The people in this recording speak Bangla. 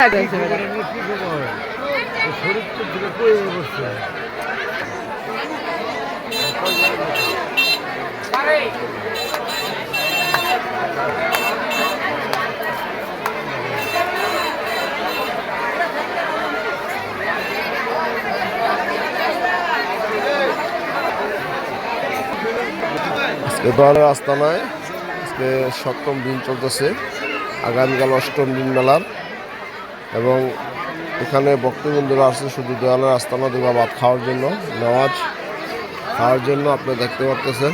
আজকে দোয়ানের আস্তানায় আজকে সপ্তম দিন চলতেছে। আগামীকাল অষ্টম দিন মেলার। এবং এখানে ভক্তবন্ধুরা আসছে শুধু দেওয়ালের আস্তানা দুর্গা ভাত খাওয়ার জন্য, নামাজ খাওয়ার জন্য আপনি দেখতে পারতেছেন।